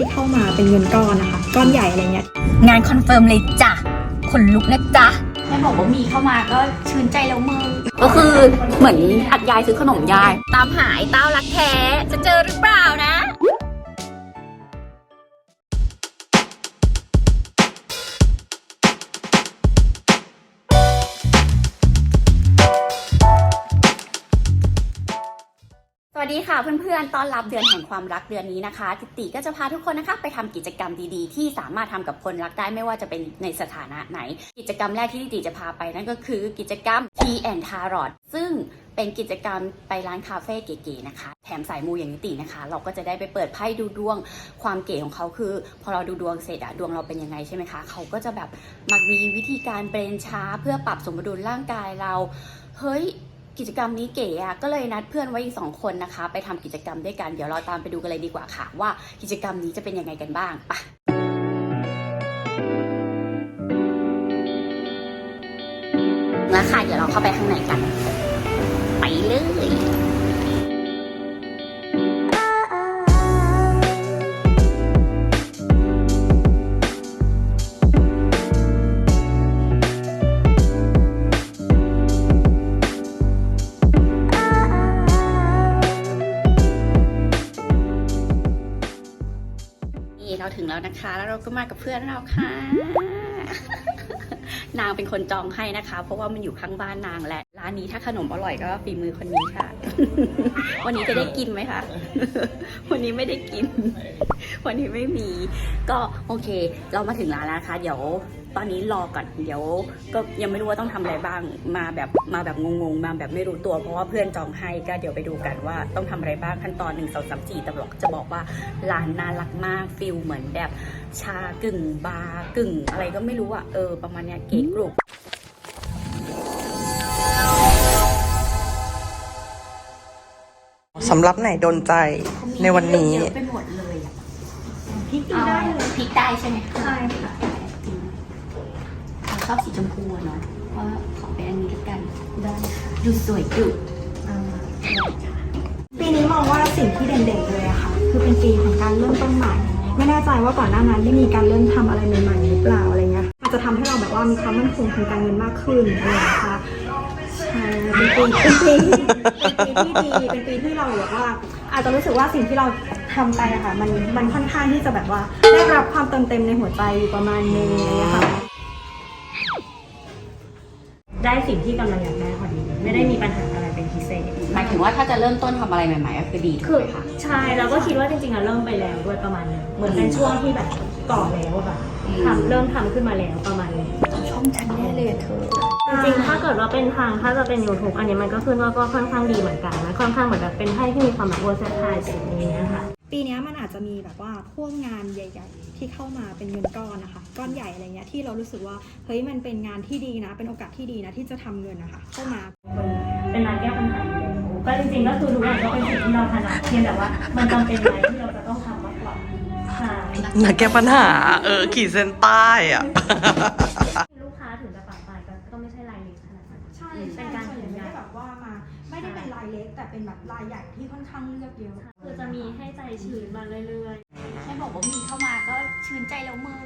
ที่เข้ามาเป็นเงินก้อนนะคะ ก้อนใหญ่อะไรเงี้ย งานคอนเฟิร์มเลยจ้ะขนลุกนะจ๊ะแม่บอกว่ามีเข้ามาก็ชื่นใจแล้วมึงก็คือเหมือนอัดยายซื้อขนมยาย ตามหายเต้ารักแท้จะเจอหรือเปล่านะ วัสดีค่ะเพื่อนๆ ต้อนรับเดือนแห่งความรักเดือนนี้นะคะ ติติก็จะพาทุกคนนะคะไปทำกิจกรรมดีๆ ที่สามารถทำกับคนรักได้ไม่ว่าจะเป็นในสถานะไหน กิจกรรมแรกที่ติติจะพาไปนั่นก็คือกิจกรรม Tea and Tarot ซึ่งเป็นกิจกรรมไปร้านคาเฟ่เก๋ๆนะคะ แถมสายมูอย่างนิตินะคะ เราก็จะได้ไปเปิดไพ่ดูดวง ความเก๋ของเขาคือ พอเราดูดวงเสร็จอะดวงเราเป็นยังไงใช่ไหมคะ เขาก็จะแบบมามีวิธีการเบรนช้า เพื่อปรับสมดุลร่างกายเรา เฮ้ย กิจกรรมนี้เก๋อะก็เลยนัดเพื่อนไว้อีกสองคนนะคะ ไปทำกิจกรรมด้วยกัน เดี๋ยวเราตามไปดูกันเลยดีกว่าค่ะ ว่ากิจกรรมนี้จะเป็นยังไงกันบ้างไปะแล้วค่ะเดี๋ยวเราเข้าไปข้างในกัน ไปเลย นะคะ แล้วเราก็มากับเพื่อนเราค่ะ นางเป็นคนจองให้นะคะ เพราะว่ามันอยู่ข้างบ้านนางแหละ ร้านนี้ถ้าขนมอร่อยก็ฝีมือคนนี้ค่ะ วันนี้จะได้กินไหมคะ วันนี้ไม่ได้กิน วันนี้ไม่มี ก็โอเค เรามาถึงร้านแล้วนะคะ เดี๋ยวตอนนี้รอก่อน เดี๋ยวก็ยังไม่รู้ว่าต้องทำอะไรบ้าง มาแบบมาแบบงงๆ มาแบบไม่รู้ตัว เพราะว่าเพื่อนจองให้ก็เดี๋ยวไปดูกันว่าต้องทำอะไรบ้างขั้นตอนหนึ่งสองสามสี่ต่บอกจะบอกว่าร้านน่ารักมากฟิลเหมือนแบบชากึ่งบาร์กึ่ง อะไรก็ไม่รู้อะเออประมาณเนี้ยเก๋กรุบ สำหรับไหนโดนใจในวันนี้ เยอะไปหมดเลยอะพริกเอาได้เลยพริกได้ใช่ไหมคะใช่ค่ะเราชอบสีชมพูอะเนาะเพราะขอเป็นอันนี้แล้วกันได้ค่ะดูสวยดุอ่าปีนี้มองว่าสิ่งที่เด่นๆเลยอะค่ะ คือเป็นปีของการเริ่มต้นใหม่ ไม่แน่ใจว่าก่อนหน้านั้นได้มีการเริ่มทำอะไรใหม่ๆหรือเปล่าอะไรเงี้ยมันจะทำให้เราแบบว่ามีความมั่นคงทางการเงินมากขึ้นอะไรอย่างเงี้ยค่ะใช่ เป็นปีเป็นปีเป็นปีที่ดีเป็นปีที่เราแบบว่า อาจจะรู้สึกว่าสิ่งที่เราทำไปอะค่ะมันมันค่อนข้างที่จะแบบว่า ได้รับความเติมเต็มในหัวใจอยู่ประมาณนึงอะไรเลยค่ะ ได้สิ่งที่กำลังอยากได้พอดีไม่ได้มีปัญหาอะไรเป็นพิเศษ หมายถึงว่าถ้าจะเริ่มต้นทำอะไรใหม่ๆก็คือดีถูคืกอไหมคะใช่เราก็คิดว่าจริงๆอะเริ่มไปแล้วด้วยประมาณนึงเหมือนเป็นช่วงที่แบบก่อแล้วอะค่ะทำเริ่มทำขึ้นมาแล้วประมาณนึง ช่องฉันแน่เลยเธอ จริงๆ ถ้าเกิดว่าเป็นทางถ้าจะเป็น YouTube อันนี้มันก็ขึ้นว่าก็ค่อนข้างดีเหมือนกันนะค่อนข้างเหมือนแบบเป็นไพ่ที่มีความแบบเวอร์ซไทส์อย่างนี้นะคะปีเนี้ยมันอาจจะมีแบบว่าพวกงานใหญ่ ๆ ที่เข้ามาเป็นเงินก้อนนะคะ ก้อนใหญ่อะไรเงี้ยที่เรารู้สึกว่าเฮ้ยมันเป็นงานที่ดีนะ เป็นโอกาสที่ดีนะที่จะทำเงินนะคะ เข้ามาเป็นร้านแก้ปัญหาอยู่แล้วก็จริงๆก็คือทุกอย่างก็เป็นสิ่งที่เราถนัดเพียงแต่ว่า มันจำเป็นไหมที่เราจะต้องทำมากกว่าใช่นักแก้ปัญหา เออขีดเส้นใต้อะ เล็กแต่เป็นแบบรายใหญ่ที่ค่อนข้างเลือกเยอะคือจะมีให้ใจชื้นมาเรื่อยแม่บอกว่ามีเข้ามาก็ชื่นใจแล้วมึง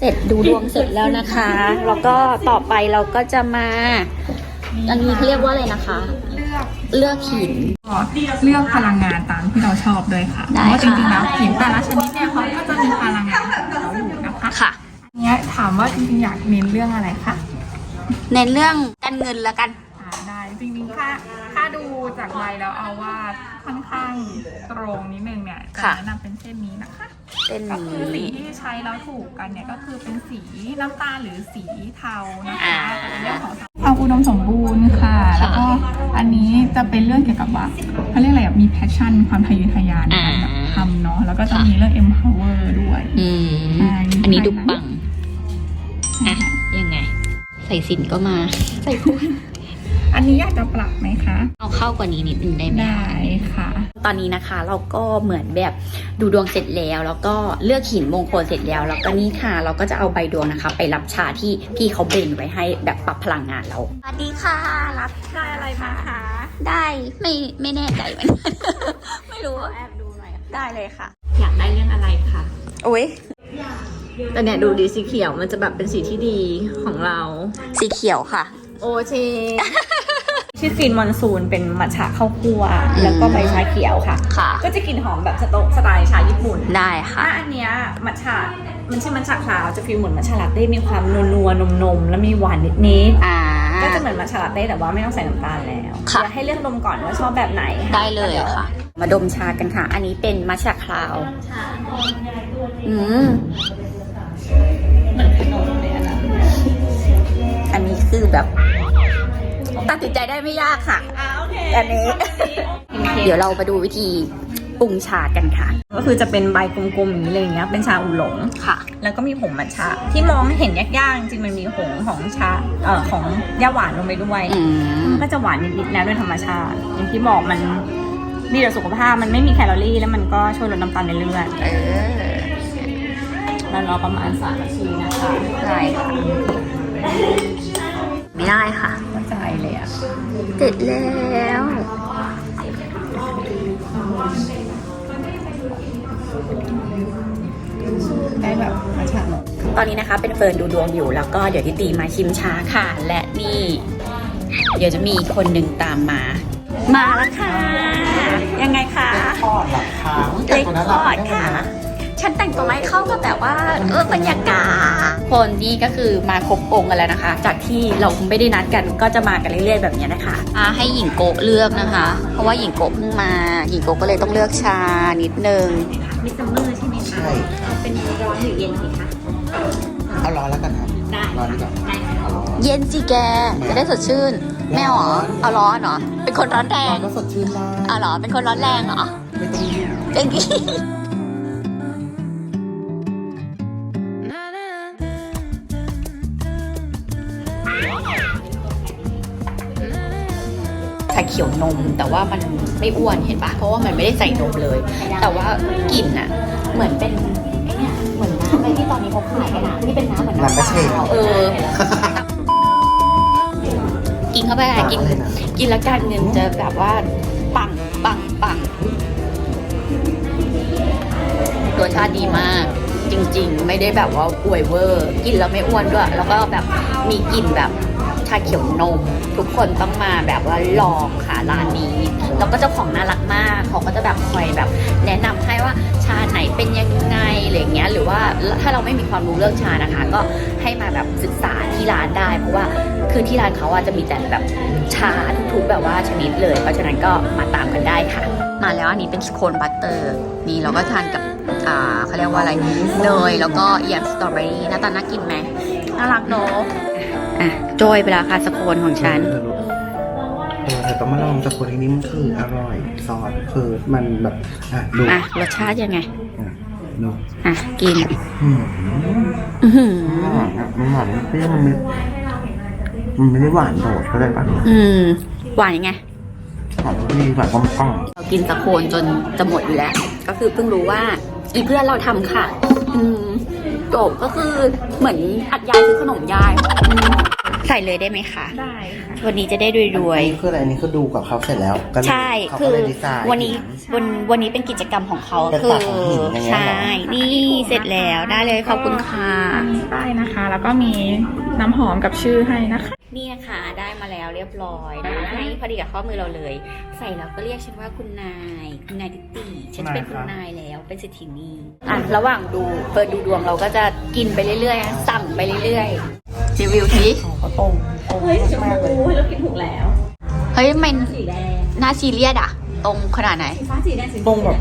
เสร็จดูดวงเสร็จแล้วนะคะ แล้วก็ต่อไปเราก็จะมา อันนี้เขาเรียกว่าอะไรนะคะ เลือกเลือกหินเลือกพลังงานตามที่เราชอบด้วยค่ะได้เพราะว่าจค่ะริงๆแล้วหินแต่ละชนิดเนี่ยเขาก็จะมีพลังงานของเขาอยู่นะคะค่ะเนี้ยถามว่าจริงๆอยากเน้นเรื่องอะไรคะในเรื่องการเงินละกันอ่าได้จริงๆถ้าถ้า ดูจากใบแล้วเอาว่าค่อนข้างตรงนิดนึงเนี่ยจะค่ะแนะนำเป็นเส้นนี้นะคะ เป็นก็คือสีนี้ ที่ใช้แล้วถูกกันเนี่ยก็คือเป็นสีน้ำตาลหรือสีเทานะอ่าคะเป็นเรื่องของความอุดมสมบูรณ์ค่ะ แล้วก็อันนี้จะเป็นเรื่องเกี่ยวกับว่าเขาเรียกอะไรอะมี passion ความทะเยอทะยานในการแบบทำเนาะแล้วก็จะมีเรื่อง empower ด้วย อืม ใช่ อันนี้ดูปัง อะ ยังไง ใส่สินก็มา ใส่คู่ อันนี้อยากจะปรับไหมคะ เอาเข้ากว่านี้นิดนึงได้ไหมได้ค่ะ ตอนนี้นะคะเราก็เหมือนแบบดูดวงเสร็จแล้ว แล้วก็เลือกหินมงคลเสร็จแล้ว แล้วก็นี่ค่ะ เราก็จะเอาใบดวงนะคะ ไปรับชาที่พี่เขาเบรนไว้ให้แบบปรับพลังงานเราสวัสดีค่ะ รับได้อะไรมาคะได้ไม่ไม่แน่ใจเหมือนกันไม่รู้แอบดูหน่อยได้เลยค่ะ อยากากได้เรื่องอะไรคะโอ้ยแต่เนี่ยดูดีสีเขียวมันจะแบบเป็นสีที่ดีของเรา สีเขียวค่ะ โอเค ชื่อฟินมอนซูนเป็นมัทฉะข้าวคั่วแล้วก็ใบชาเขียวค่ะ ค่ะ ก็จะกลิ่นหอมแบบสโตสไตล์ชาญี่ปุ่นได้ค่ะ ถ้าอันเนี้ยมัทฉะมันชื่อมัทฉะคลาวจะฟีลเหมือนมัทฉะลาเต้มีความนัวนัวๆนมนมๆแล้วมีหวานนิดนิดๆอ่าก็จะเหมือนมัทฉะลาเต้แต่ว่าไม่ต้องใส่น้ำตาลแล้วค่ะ เดี๋ยวให้เลือกนมก่อนว่าชอบแบบไหนค่ะได้เลยค่ะ มาดมชากันค่ะ อันนี้เป็นมัชชาคลาว อืม อันนี้คือแบบ ตัดสินใจได้ไม่ยากค่ะอันนี้ เดี๋ยวเรามาดูวิธีปรุงชากันค่ะ ก็คือจะเป็นใบกลมๆอย่างนี้เลยอย่างเงี้ย เป็นชาอูหลงค่ะ แล้วก็มีผงมัทฉะที่มองเห็นยากๆจริงๆมันมีผงของชาเอ่อของย่าหวานลงไปด้วยอืมก็จะหวานนิดๆแล้วด้วยธรรมชาติ อย่างที่บอกมันดีต่อสุขภาพมันไม่มีแคลอรี่ แล้วมันก็ช่วยลดน้ำตาลในเลือดเออแล้วรอประมาณสามนาทีนะคะได้ค่ะไม่ได้ค่ะเข้า ใจเลยอะเสร็จแล้วได้แบบมาฉากตอนนี้นะคะเป็นเฟิร์นดูดวงอยู่แล้วก็เดี๋ยวทิตีมาชิมชาค่ะ และนี่ เดี๋ยวจะมีคนหนึ่งตามมา มาแล้วค่ะ ยังไงคะ ทอดหลักค้างเล็กทอดค่ะ ฉันแต่งตัวไม่เข้ากับแบบว่าเออบรรยากาศคนนี่ก็คือมาครบองค์กันแล้วนะคะ จากที่เราไม่ได้นัดกันก็จะมากันเรื่อยๆแบบนี้นะคะอ่าให้หญิงโกะเลือกนะคะ เพราะว่าหญิงโกะเพิ่งมา หญิงโกะก็เลยต้องเลือกชานิดนึงมีซัมเมอร์ใช่ไหมคะใช่ครับเป็นร้อนหรือเย็นดีคะเอาร้อนแล้วกันครับได้ร้อนดีกว่าได้ค่ะเอาร้อนเย็นสิแกจะได้สดชื่นไม่เอาเหรอเอาร้อนเหรอเป็นคนร้อนแรร้องนก็สดชื่นได้เอาเหรอเป็นคนร้อนแรงเหรอไม่ต้องยุ่งเจ๊กี้ เขียวนม แต่ว่ามันไม่อ้วนเห็นปะเพราะว่ามันไม่ได้ใส่นมเลย แต่ว่ากลิ่นอะเหมือนเป็นไอ้เนี่ยเหมือนน้ำอะไรที่ตอนนี้เขาขายกันอะที่เป็นน้ำเหมือนน้ำเปล่าเออ กินเข้าไปอะกิน กินแล้วการเงินจะแบบว่าปังปังปังรสชาติดีมาก จริง ๆ ไม่ได้แบบว่าอวยเวอร์ กินแล้วไม่อ้วนด้วย แล้วก็แบบมีกลิ่นแบบ ชาเขียวนม ทุกคนต้องมาแบบว่าลองค่ะร้านนี้ แล้วก็เจ้าของน่ารักมากเขาก็จะแบบคอยแบบ แนะนำให้ว่าชาไหนเป็นยังไงอะไรเงี้ยหรือว่าถ้าเราไม่มีความรู้เรื่องชานะคะ ก็ให้มาแบบศึกษาที่ร้านได้ เพราะว่าคือที่ร้านเขาอะจะมีแต่แบบชาทุกๆแบบว่าชนิดเลย เพราะฉะนั้นก็มาตามกันได้ค่ะ มาแล้วอันนี้เป็นโคนบัตเตอร์นี่เราก็ทานกับอ่าเขาเรียกว่าอะไรเนยแล้วก็เอียมสตรอเบอรี่หน้าตาน่ากินไหมน่ารักเนอะ อะโจยไปแล้วค่ะสโคนของฉัน เออลูกเออแต่ต้องมาลองจากคนที่นี่มันคืออร่อยซอสคือมันแบบอะดูอะ รสชาติยังไง อะดูอะ กิน อืมอื้อหือมันหวานอะมันหวานมันเปรี้ยวมันไม่มันไม่ได้หวานโดดเข้าใจปะอืมหวานยังไง หวานดีหวานกลมกล่อมเรากินสะโคนจนจะหมดอยู่แล้ว ก็คือเพิ่งรู้ว่า อีเพื่อนเราทำค่ะ อืม โจบก็คือเหมือนอัดยายซื้อขนมยายอืมใส่เลยได้ไหมคะได้ค่ะวันนี้จะได้รวยอันนี้คืออะไรอันนี้คือดูกับเขาเสร็จแล้วก็เลยๆใช่เขาคืก็อเลยดีไซน์ วันนี้วันวันนี้เป็นกิจกรรมของเขาเป็นคืปาอกของหินอย่างเงี้ยเหรอ ใช่นี่เสร็จแล้วได้เลยขอบคุณค่ะได้นะคะ แล้วก็มีน้ำหอมกับชื่อให้นะคะ นี่นะคะได้มาแล้วเรียบร้อยได้ให้พอดีกับข้อมือเราเลย ใส่แล้วก็เรียกฉันว่าคุณนาย คุณนายติติฉันจะเป็นคุณนายแล้วเป็นสิทธินีอะระหว่างดูเปิดดูดวงเราก็จะกินไปเรื่อยๆสั่งไปเรื่อยๆรีวิวทีเขาตรงตรงเฮ้ยชมมากๆเลพูยเราคิดถูกแล้ว เฮ้ยมันสีแดงน่าซีเรียสอะตรงขนาดไหนฟ้าสีแดงสีตรงแบบ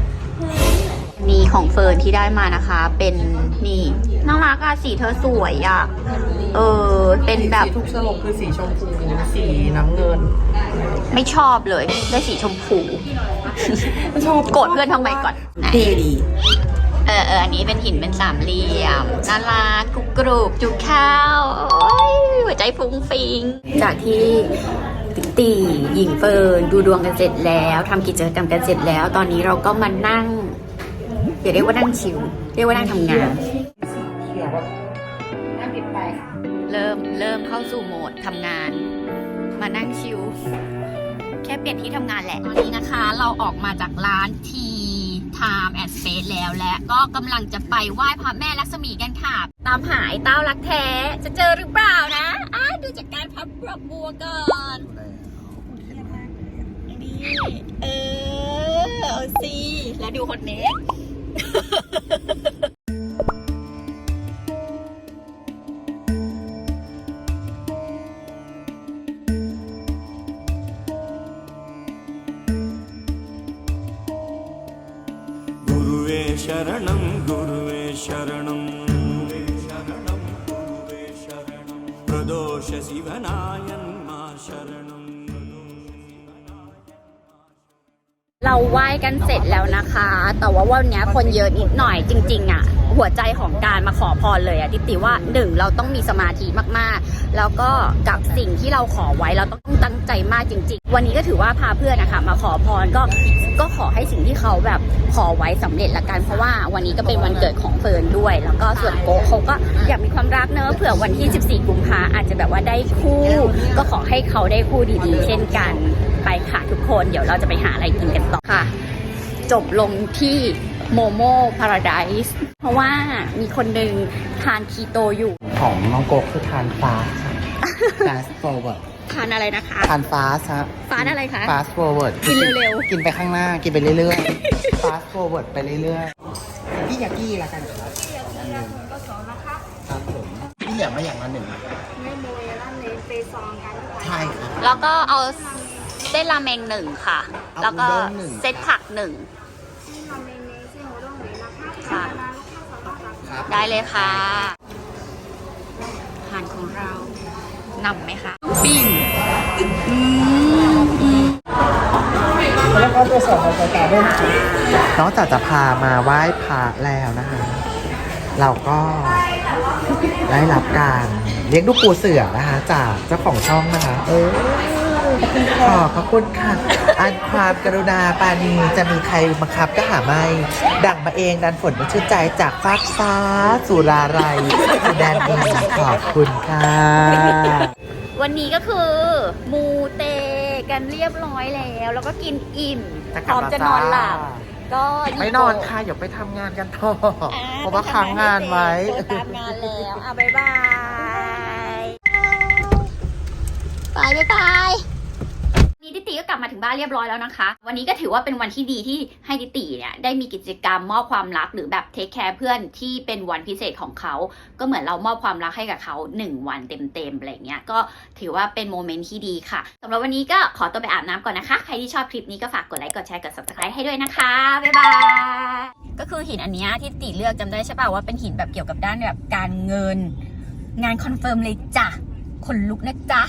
นี่ของเฟิร์นที่ได้มานะคะ เป็นนี่น่ารักอะสีเธอสวยอะเออ เป็นแบบสีทุกสลบคือสีชมพูสีน้ำเงิน ไม่ชอบเลย ได้สีชมพูชอบโกรธเพื่อนทำไมก่อนไหนเท่ดีเออเอออันนี้เป็นหินเป็นสามเหลี่ยมน่ารักกรุบกรุบจุกข้าวโอ้ยหัวใจฟุ้งฟิง จากที่ติตีหญิงเฟิร์นดูดวงกันเสร็จแล้วทำกิจกรรมกันเสร็จแล้ว ตอนนี้เราก็มานั่ง อย่าเรียกว่านั่งชิว เรียกว่านั่งทำงาน เริ่มเริ่มเข้าสู่โหมดทำงาน มานั่งชิว แค่เปลี่ยนที่ทำงานแหละ ตอนนี้นะคะ เราออกมาจากร้านที Time and Space แล้วและก็กำลังจะไปไหว้พระแม่ลักษมีกันค่ะ ตามหายเต้ารักแท้ จะเจอหรือเปล่านะอะดูจากการพับดอกบัวก่อนนี่เออเอาสิแล้วดูคนนี้ ഗുരുവേ ശരണം ഗുരുവേ ശരണം. പ്രദോഷ ശിവനായ ไหว้กันเสร็จแล้วนะคะ แต่ว่าวันนี้คนเยอะนิดหน่อยจริง ๆ อะ หัวใจของการมาขอพรเลยอะติติว่าหนึ่งเราต้องมีสมาธิมากๆ แล้วก็กับสิ่งที่เราขอไว้เราต้องตั้งใจมากจริง ๆ วันนี้ก็ถือว่าพาเพื่อนนะคะมาขอพรก็ก็ขอให้สิ่งที่เขาแบบขอไว้สำเร็จละกันเพราะว่าวันนี้ก็เป็นวันเกิดของเฟิร์นด้วย แล้วก็ส่วนโกเขาก็อยากมีความรักเนอะเผื่อวันที่ 14 กุมภาอาจจะแบบว่าได้คู่ ก็ขอให้เขาได้คู่ดีๆ เช่นกันไปค่ะทุกคนเดี๋ยวเราจะไปหาอะไรกินกันต่อค่ะ จบลงที่โมโมพาราไดส์เพราะว่ามีคนหนึ่งทานคีโตอยู่ ของน้องโกกคือทานฟาส fast forward ทานอะไรนะคะ ทานฟาสฮะ ฟาสอะไรคะ fast forward กินเร็วๆ กินไปข้างหน้า กินไปเรื่อยๆ fast forward ไปเรื่อยๆ พี่ยากี้ละกันครับพี่ยากี้ละคนก็สองนะคะครับผมพี่เหลือมาอย่างละหนึ่งไม่โมเอล่าเนเฟซองกันใช่ครับ แล้วก็เอาเส้นราเมงหนึ่งค่ะ เอาแล้วก็อุด้งหนึ่งเส้นผักหนึ่ง ค่ะครับได้เลยค่ะอาหารของเรา นำไหมคะปิ้งอืมอืมแล้วก็ตัวสองของกาด้วยนอกจากจะพามาไหว้พระแล้วนะคะ เราก็ได้รับการเลี้ยงดูปูเสือนะคะ จากเจ้าของช่องนะคะ เออ ขอบพระคุณค่ะ อันความกรุณาปรานีจะมีใครบังคับก็หาไม่ ดังมาเองดันฝนมาชื่นใจจากฟากฟ้าสุราไรสุแดนดีขอบคุณค่ะ วันนี้ก็คือ มูเตกันเรียบร้อยแล้ว แล้วก็กินอิ่มจะพกลัร้บอมแล้วจะนอนจ้าหลับ ก็ยิโกไม่นอนค่ะ เดี๋ยวไปทำงานกันต่ออเพราะว่าค้างงานไว้โดนตามงานแล้วอะบ๊ายบายบายบ๊ายบาย นี่ติติก็กลับมาถึงบ้านเรียบร้อยแล้วนะคะ วันนี้ก็ถือว่าเป็นวันที่ดีที่ให้ติติเนี่ยได้มีกิจกรรมมอบความรักหรือแบบเทคแคร์เพื่อนที่เป็นวันพิเศษของเขา ก็เหมือนเรามอบความรักให้กับเขาหนึ่งวันเต็มๆอะไรเงี้ย ก็ถือว่าเป็นโมเมนต์ที่ดีค่ะสำหรับวันนี้ก็ขอตัวไปอาบน้ำก่อนนะคะ ใครที่ชอบคลิปนี้ก็ฝากกดไลค์ กดแชร์ กด subscribe ให้ด้วยนะคะ บ๊ายบาย ก็คือหินอันเนี้ยที่ติเลือกจำได้ใช่ป่าวว่าเป็นหินแบบเกี่ยวกับด้านแบบการเงิน งานคอนเฟิร์มเลยจ้ะขนลุกนะจ๊ะ